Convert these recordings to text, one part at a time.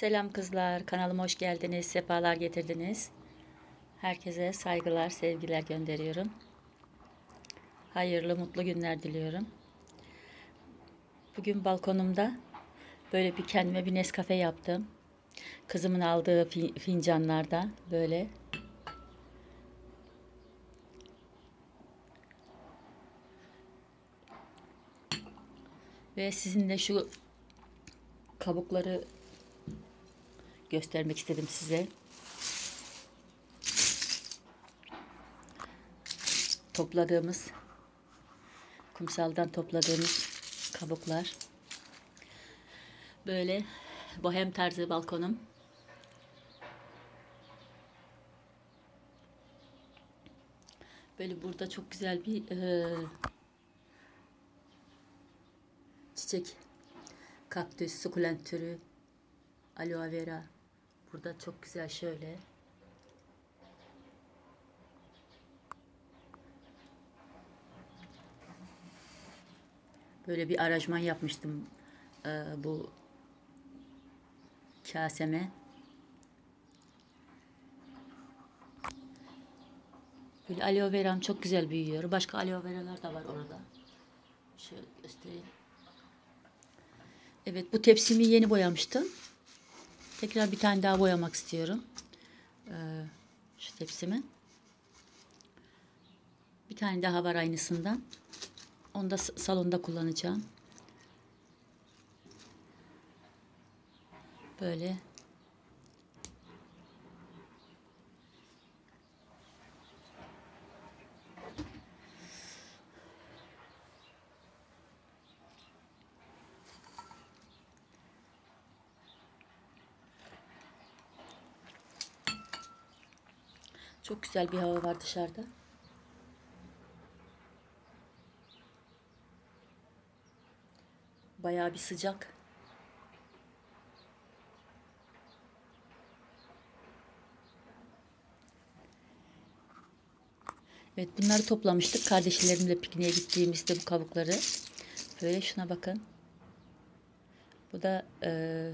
Selam kızlar, kanalıma hoş geldiniz, sefalar getirdiniz. Herkese saygılar, sevgiler gönderiyorum. Hayırlı, mutlu günler diliyorum. Bugün balkonumda böyle bir kendime bir Nescafe yaptım. Kızımın aldığı fi- fincanlarda böyle. Ve sizinle şu kabukları göstermek istedim size. Topladığımız kumsaldan topladığımız kabuklar. Böyle bohem tarzı balkonum. Böyle burada çok güzel bir eee, çiçek, kaktüs, sukulent türü, aloe vera. Burada çok güzel şöyle. Böyle bir aranjman yapmıştım eee, bu kaseme. Böyle aloe veram çok güzel büyüyor. Başka aloe veralar da var orada. Şöyle göstereyim. Evet bu tepsimi yeni boyamıştım. Tekrar bir tane daha boyamak istiyorum. Ee, şu tepsimi. Bir tane daha var aynısından. Onu da salonda kullanacağım. Böyle. Çok güzel bir hava var dışarıda. Bayağı bir sıcak. Evet bunları toplamıştık. Kardeşlerimle pikniğe gittiğimizde bu kabukları. Böyle şuna bakın. Bu da eee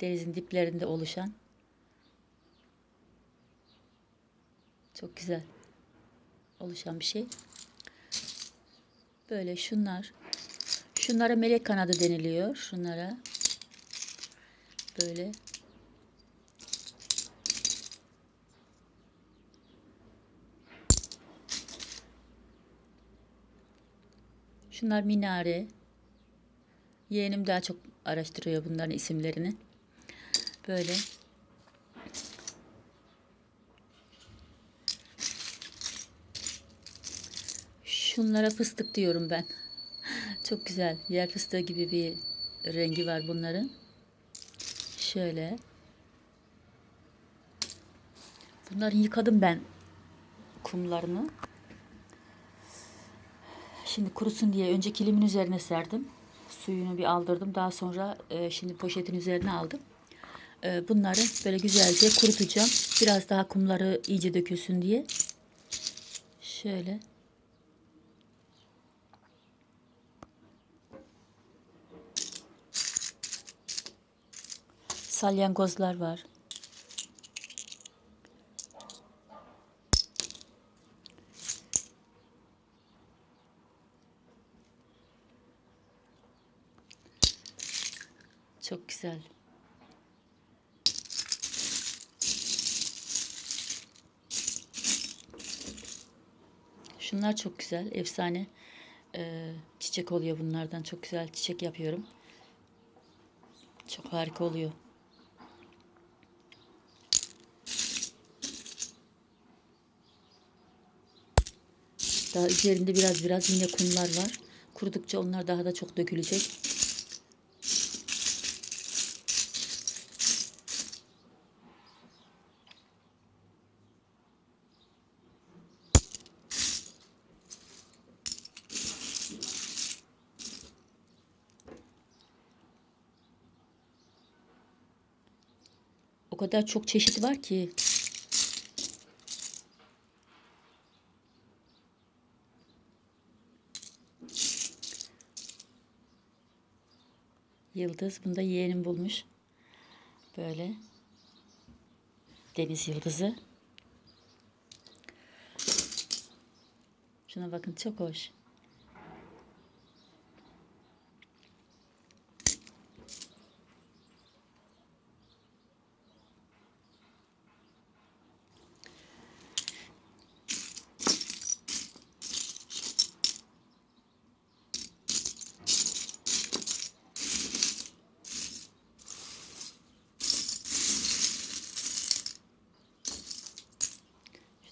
denizin diplerinde oluşan çok güzel oluşan bir şey. Böyle şunlar. Şunlara melek kanadı deniliyor. Şunlara. Böyle. Şunlar minare. Yeğenim daha çok araştırıyor bunların isimlerini. Böyle. Şunlara fıstık diyorum ben. Çok güzel. Yer fıstığı gibi bir rengi var bunların. Şöyle. Bunları yıkadım ben kumlarını. Şimdi kurusun diye önce kilimin üzerine serdim. Suyunu bir aldırdım. Daha sonra e, şimdi poşetin üzerine aldım. E, bunları böyle güzelce kurutacağım. Biraz daha kumları iyice dökülsün diye. Şöyle. Salyangozlar var. Çok güzel. Şunlar çok güzel. Efsane Ee, çiçek oluyor bunlardan. Çok güzel çiçek yapıyorum. Çok harika oluyor. Daha üzerinde biraz biraz yine kumlar var. Kurudukça onlar daha da çok dökülecek. O kadar çok çeşit var ki. Yıldız. Bunu da yeğenim bulmuş. Böyle. Deniz yıldızı. Şuna bakın çok hoş.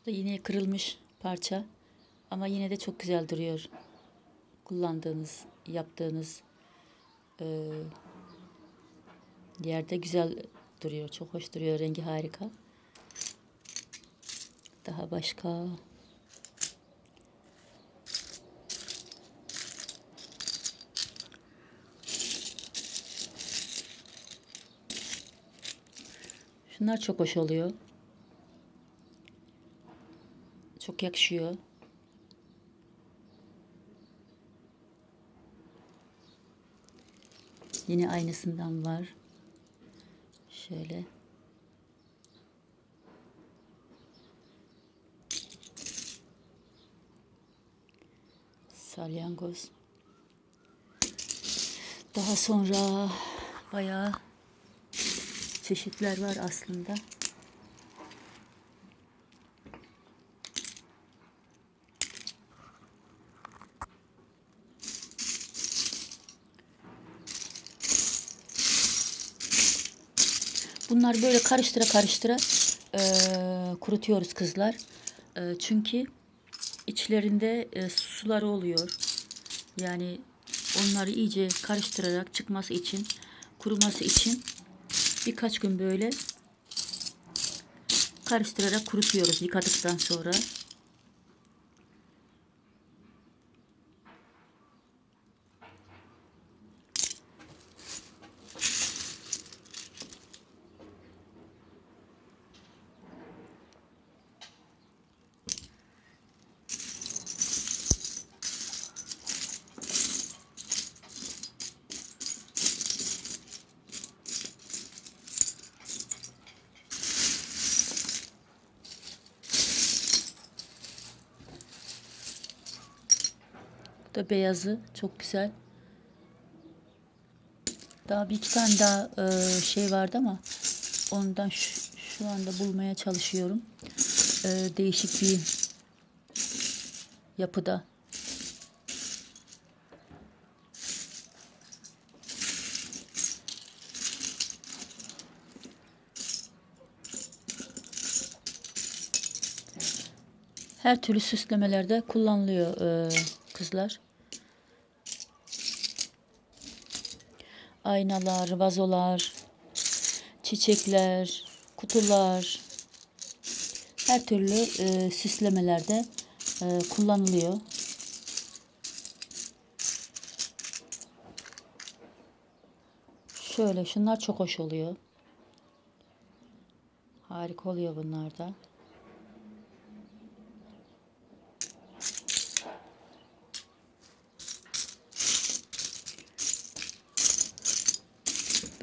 Da yine kırılmış parça. Ama yine de çok güzel duruyor. Kullandığınız, yaptığınız e, yerde güzel duruyor. Çok hoş duruyor. Rengi harika. Daha başka. Şunlar çok hoş oluyor. Çok yakışıyor. Yine aynısından var. Şöyle. Salyangoz. Daha sonra bayağı çeşitler var aslında. Bunlar böyle karıştıra karıştıra eee, kurutuyoruz kızlar. Eee, çünkü içlerinde e, suları oluyor. Yani onları iyice karıştırarak çıkması için, kuruması için birkaç gün böyle karıştırarak kurutuyoruz yıkadıktan sonra. Da beyazı çok güzel. Daha bir iki tane daha e, şey vardı ama ondan şu, şu anda bulmaya çalışıyorum. E, değişik bir yapıda. Her türlü süslemelerde kullanılıyor e, kızlar. Aynalar, vazolar, çiçekler, kutular, her türlü e, süslemelerde e, kullanılıyor. Şöyle şunlar çok hoş oluyor. Harika oluyor bunlar da.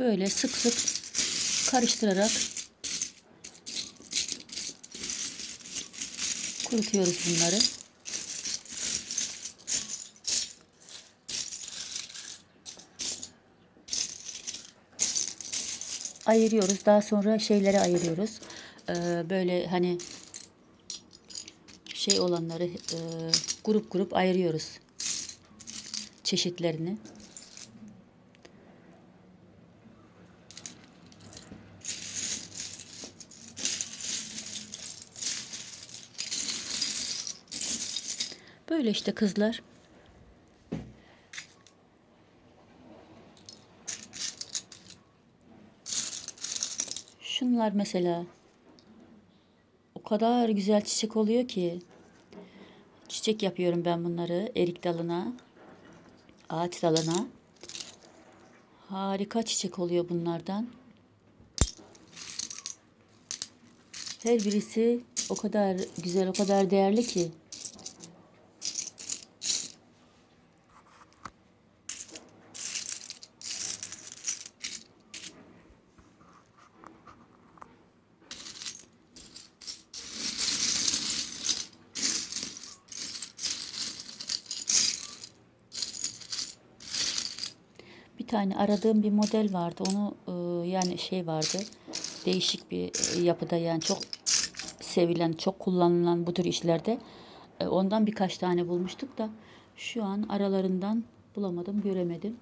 Böyle sık sık karıştırarak kurutuyoruz bunları. Ayırıyoruz. Daha sonra şeyleri ayırıyoruz. Ee, böyle hani şey olanları e, grup grup ayırıyoruz. Çeşitlerini. Böyle işte kızlar. Şunlar mesela o kadar güzel çiçek oluyor ki. Çiçek yapıyorum ben bunları erik dalına, ağaç dalına. Harika çiçek oluyor bunlardan. Her birisi o kadar güzel, o kadar değerli ki. Tane aradığım bir model vardı. Onu e, yani şey vardı. Değişik bir e, yapıda yani çok sevilen, çok kullanılan bu tür işlerde. E, ondan birkaç tane bulmuştuk da şu an aralarından bulamadım, göremedim.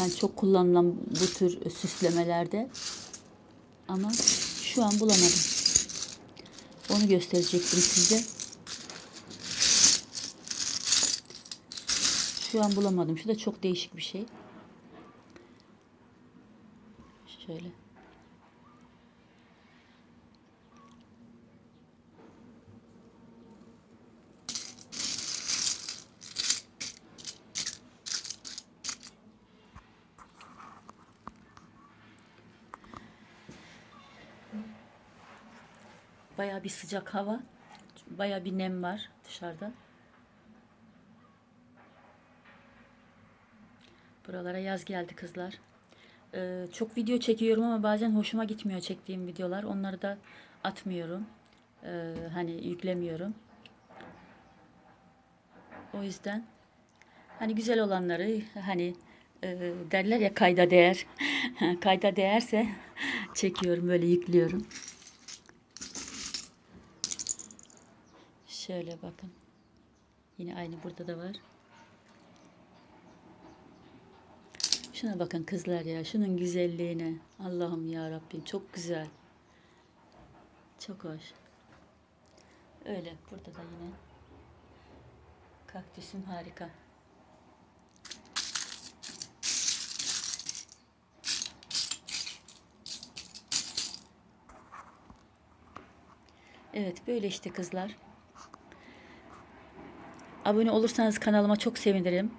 Yani çok kullanılan bu tür süslemelerde ama şu an bulamadım. Onu gösterecektim size. Şu an bulamadım. Şu da çok değişik bir şey. Şöyle. Bayağı bir sıcak hava. Bayağı bir nem var dışarıda. Buralara yaz geldi kızlar. Ee, çok video çekiyorum ama bazen hoşuma gitmiyor çektiğim videolar. Onları da atmıyorum. Ee, hani yüklemiyorum. O yüzden hani güzel olanları hani e, derler ya kayda değer. kayda değerse çekiyorum böyle yüklüyorum. Şöyle bakın. Yine aynı burada da var. Şuna bakın kızlar ya. Şunun güzelliğine. Allah'ım ya Rabbim çok güzel. Çok hoş. Öyle burada da yine kaktüsüm harika. Evet böyle işte kızlar. Abone olursanız kanalıma çok sevinirim.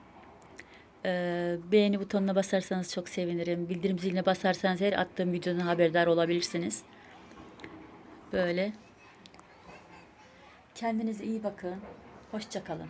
Ee, beğeni butonuna basarsanız çok sevinirim. Bildirim ziline basarsanız her attığım videodan haberdar olabilirsiniz. Böyle. Kendinize iyi bakın. Hoşça kalın.